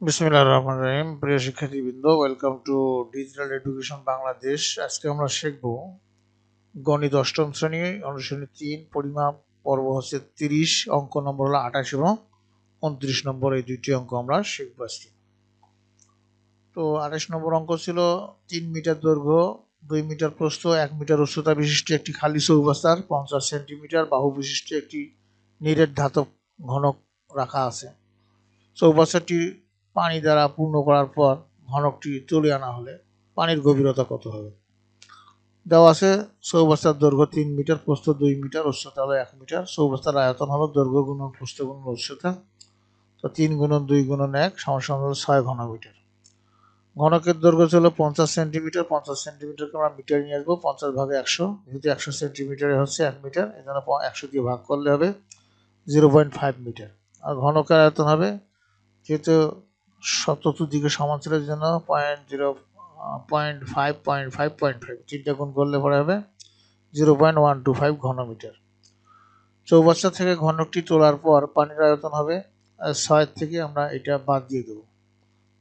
বিসমিল্লাহ রহমান রহিম। প্রিয় শিক্ষার্থীবৃন্দ welcome to digital education Bangladesh আজকে আমরা শিখব গণিত অষ্টম শ্রেণি অনুশ্রেণী তিন, পরিমাপ, পর্ব হচ্ছে তিরিশ, অঙ্ক নম্বর হলো আঠাশ এবং উনত্রিশ নম্বর এই দুইটি অঙ্ক আমরা শিখব আজকে। তো আঠাশ নম্বর অঙ্ক ছিল তিন মিটার দৈর্ঘ্য, দুই মিটার প্রস্থ, এক মিটার উচ্চতা বিশিষ্ট একটি খালি চৌবাস্তার, পঞ্চাশ সেন্টিমিটার বাহু বিশিষ্ট একটি নিরেট ধাতব ঘনক রাখা আছে। চৌবাচ্চাটি পানি দ্বারা পূর্ণ করার পর ঘনকটি তুলে আনা হলে পানির গভীরতা কত হবে? দেওয়া আছে চৌবাস্তার দৈর্ঘ্য তিন মিটার, প্রস্থ দুই মিটার, উচ্চতা হলো এক মিটার। চৌবাস্তার আয়তন হলো দৈর্ঘ্য গুণন, প্রস্থ গুণন, উচ্চতা। তো তিন গুণন দুই গুণন এক সমস্যা হলো ছয় ঘনমিটার। ঘনকের দৈর্ঘ্য ছিল পঞ্চাশ সেন্টিমিটার। পঞ্চাশ সেন্টিমিটারকে আমরা মিটার নিয়ে আসব। পঞ্চাশ ভাগে একশো। যেহেতু একশো সেন্টিমিটারে হচ্ছে এক মিটার জন্য একশো দিয়ে ভাগ করলে হবে জিরো পয়েন্ট ফাইভ মিটার। আর ঘনকের আয়তন হবে, যেহেতু চতুর্দিকে সমান ছিল জন্য point zero point five point five point five তিনটা গুণ করলে পরে হবে zero point one two five ঘনমিটার। চৌবাচ্চা থেকে ঘনকটি তোলার পর পানির আয়তন হবে ছয় থেকে আমরা এটা বাদ দিয়ে দেবো।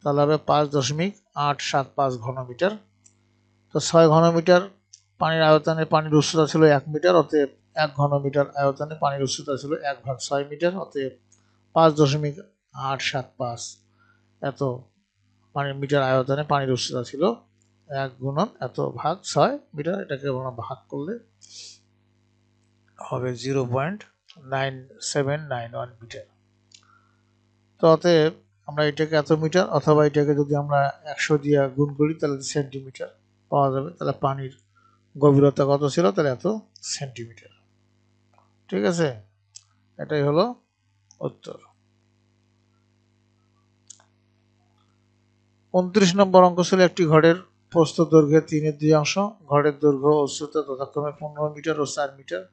তাহলে হবে পাঁচ দশমিক আট সাত পাঁচ ঘনমিটার। তো ছয় ঘনমিটার পানির আয়তনে পানির উচ্চতা ছিল এক মিটার, অতএব এক ঘনমিটার আয়তনে পানির উচ্চতা ছিল এক ভাগ ছয় মিটার, অতএব পাঁচ দশমিক আট সাত পাঁচ। এত পানির মিটার আয়তনে পানির উচ্চতা ছিল এক গুণন এত ভাগ ছয় মিটার, এটাকে আমরা ভাগ করলে হবে zero point nine seven nine one meter. তো অতএব আমরা এটাকে এত মিটার অথবা এটাকে যদি আমরা একশো দিয়ে গুণ করি, তাহলে সেন্টিমিটার পাওয়া যাবে। তাহলে পানির গভীরতা কত ছিল? তাহলে এত সেন্টিমিটার। ঠিক আছে? এটাই হলো উত্তর। উনত্রিশ নম্বর অঙ্ক ছিল একটি ঘরের প্রস্থ দৈর্ঘ্যের তিনের দুই অংশ। ঘরের দৈর্ঘ্য উচ্চতা তথাক্রমে পনেরো মিটার ও চার মিটার।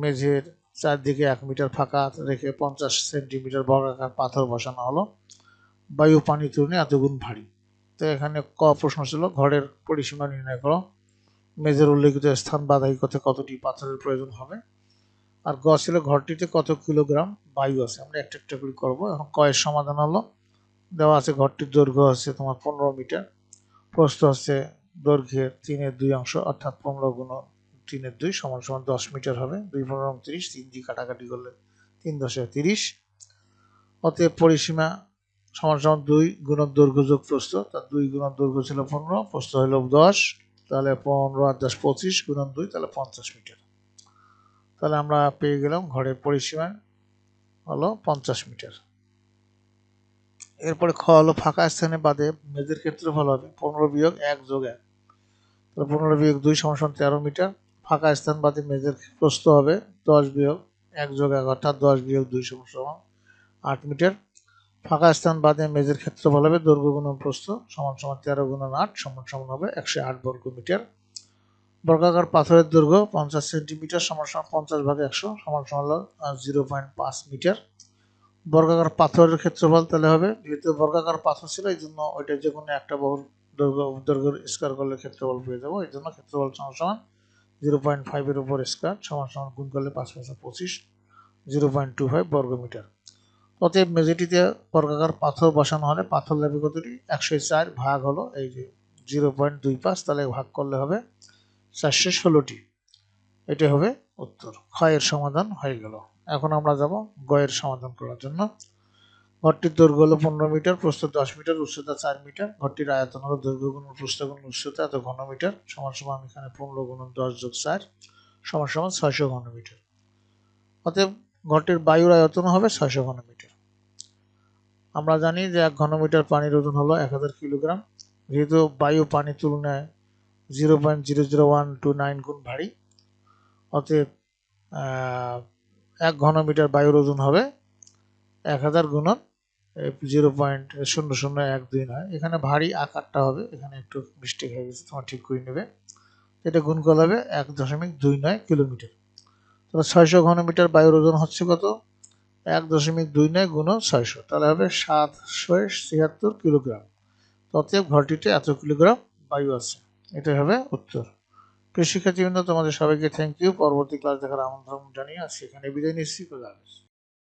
মেঝের চারদিকে এক মিটার ফাঁকা রেখে পঞ্চাশ সেন্টিমিটার বর্গাকার পাথর বসানো হলো। বায়ু, পানি তুলনে এতগুণ ভারী। তো এখানে ক প্রশ্ন ছিল, ঘরের পরিসীমা নির্ণয় করো। মেঝের উল্লেখিত স্থান বাধাই করতে কতটি পাথরের প্রয়োজন হবে? আর গ ছিল, ঘরটিতে কত কিলোগ্রাম বায়ু আছে? আমরা একটা একটা করে করব। এখন কয়ের সমাধান হলো দেওয়া আছে, ঘরটির দৈর্ঘ্য হচ্ছে তোমার পনেরো মিটার। প্রস্থ হচ্ছে দৈর্ঘ্যের তিনের দুই অংশ, অর্থাৎ পনেরো গুণ তিনের দুই সমান সমান দশ মিটার হবে। দুই পনেরো তিরিশ, তিন দিয়ে কাটাকাটি করলে তিন দশে তিরিশ। অতএব পরিসীমা সমান সমান দুই গুণর দৈর্ঘ্য যোগ প্রস্থ, তার দুই গুণর দৈর্ঘ্য ছিল পনেরো, প্রস্থ হলো দশ, তাহলে পনেরো আর দশ পঁচিশ গুণন দুই, তাহলে পঞ্চাশ মিটার। তাহলে আমরা পেয়ে গেলাম ঘরের পরিসীমা হলো পঞ্চাশ মিটার। এরপরে খ হলো ফাঁকা স্থানে বাদে মেঝের ক্ষেত্রফল হবে। পনেরো বিয়োগ এক যোগ এক। তাহলে পনেরো বিয়োগ দুই সমান তেরো মিটার। ফাঁকা স্থান বাদে মেঝের প্রস্থ হবে দশ বিয়োগ এক যোগ এক, অর্থাৎ দশ বিয়োগ দুই সমান আট মিটার। ফাঁকা স্থান বাদে মেঝের ক্ষেত্রফল হবে দৈর্ঘ্য গুণ প্রস্থ সমান সমান তেরো গুণন আট সমান সমান হবে একশো আট বর্গ মিটার। বর্গাকার পাথরের দৈর্ঘ্য পঞ্চাশ সেন্টিমিটার সমান সমান পঞ্চাশ ভাগে একশো সমান সমান জিরো পয়েন্ট পাঁচ মিটার। বর্গাকার পাথরের ক্ষেত্রফল তাহলে হবে। যেহেতু বর্গাকার পাথর ছিল, এই জন্য ওইটা যে কোনো একটা বহু দৈর্ঘ্য দৈর্ঘ্য স্কোয়ার করলে ক্ষেত্রফল পেয়ে যাব। এই জন্য ক্ষেত্রফল সমান সমান জিরো পয়েন্ট ফাইভের উপর স্কোয়ার সমান সমান গুণ করলে পাঁচ পাঁচশো পঁচিশ জিরো পয়েন্ট টু ফাইভ বর্গমিটার অতএব মেঝেটিতে বর্গাকার পাথর বসানো হলে পাথর লাগবে কতটি? একশো চার ভাগ হলো এই যে জিরো পয়েন্ট দুই পাঁচ তাহলে ভাগ করলে হবে চারশো ষোলোটি। এটি হবে উত্তর। ক্ষয়ের সমাধান হয়ে গেল। এখন আমরা যাব গয়ের সমাধান করার জন্য। ঘরটির দৈর্ঘ্য হলো পনেরো মিটার, প্রস্থ দশ মিটার, উচ্চতা চার মিটার। ঘরটির আয়তন হলো দৈর্ঘ্য গুণ প্রস্থ গুণ উচ্চতা, এত ঘন মিটার। সমান সমান এখানে পনেরো গুণ দশ যোগ চার, সমান সমান ছয়শো ঘন মিটার। অতএব ঘরটির বায়ুর আয়তন হবে ছয়শো ঘন মিটার। আমরা জানি যে এক ঘন মিটার পানির ওজন হলো এক হাজার কিলোগ্রাম। যেহেতু বায়ু পানি তুলনায় zero point zero zero one two nine গুণ ভারী, অতএব এক ঘনমিটার বায়ুর ওজন হবে এক হাজার গুণন জিরো পয়েন্ট শূন্য শূন্য এক দুই নয়। এখানে ভারী আকারটা হবে, এখানে একটু মিস্টেক হয়ে গেছে, তোমার ঠিক করে নেবে। এটা গুণ করলে হবে এক দশমিক দুই নয় কিলোমিটার। তাহলে ছয়শো ঘনমিটার বায়ুর ওজন হচ্ছে কত? এক দশমিক দুই নয় গুণ ছয়শো। তাহলে হবে সাতশো ছিয়াত্তর কিলোগ্রাম। অতএব ঘরটিতে এত কিলোগ্রাম বায়ু আছে। এটাই হবে উত্তর। প্রিয় শিক্ষার্থীবৃন্দ, তোমাদের সবাইকে থ্যাংক ইউ পরবর্তী ক্লাস দেখার আমন্ত্রণ জানিয়ে আজকে এখানে বিদায় নিশ্চিত